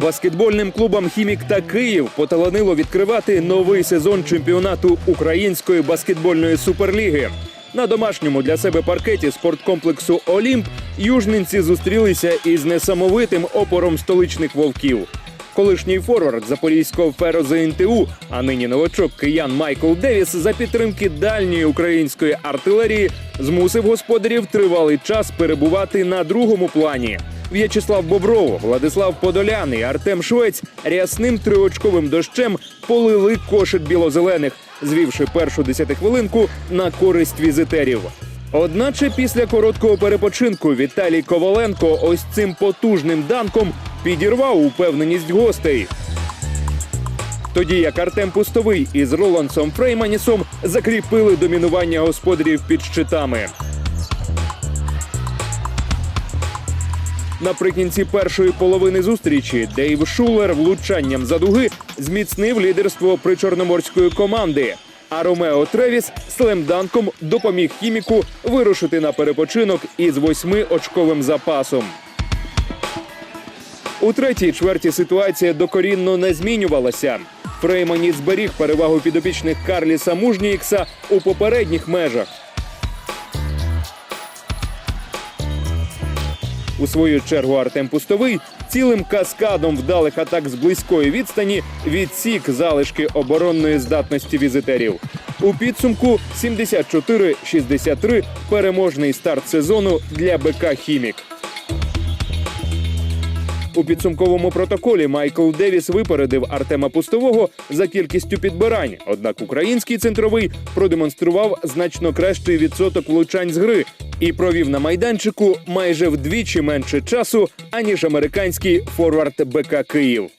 Баскетбольним клубам Хімік та Київ поталанило відкривати новий сезон чемпіонату Української баскетбольної суперліги. На домашньому для себе паркеті спорткомплексу Олімп южненці зустрілися із несамовитим опором столичних вовків. Колишній форвард запорізького фероза НТУ, а нині новачок киян Майкл Девіс за підтримки дальньої української артилерії змусив господарів тривалий час перебувати на другому плані. В'ячеслав Бобров, Владислав Подолян Артем Швець рясним триочковим дощем полили кошик білозелених, звівши першу десятихвилинку на користь візитерів. Одначе після короткого перепочинку Віталій Коваленко ось цим потужним данком підірвав упевненість гостей. Тоді як Артем Пустовий із Ролансом Фрейманісом закріпили домінування господарів під щитами. Наприкінці першої половини зустрічі Дейв Шулер влучанням за дуги зміцнив лідерство причорноморської команди. А Ромео Тревіс слемданком допоміг хіміку вирушити на перепочинок із восьмиочковим запасом. У третій чверті ситуація докорінно не змінювалася. Фреймані зберіг перевагу підопічних Карліса Мужніїкса у попередніх межах. У свою чергу Артем Пустовий цілим каскадом вдалих атак з близької відстані відсік залишки оборонної здатності візитерів. У підсумку 74-63 переможний старт сезону для БК Хімік. У підсумковому протоколі Майкл Девіс випередив Артема Пустового за кількістю підбирань. Однак український центровий продемонстрував значно кращий відсоток влучань з гри і провів на майданчику майже вдвічі менше часу, аніж американський форвард БК Київ.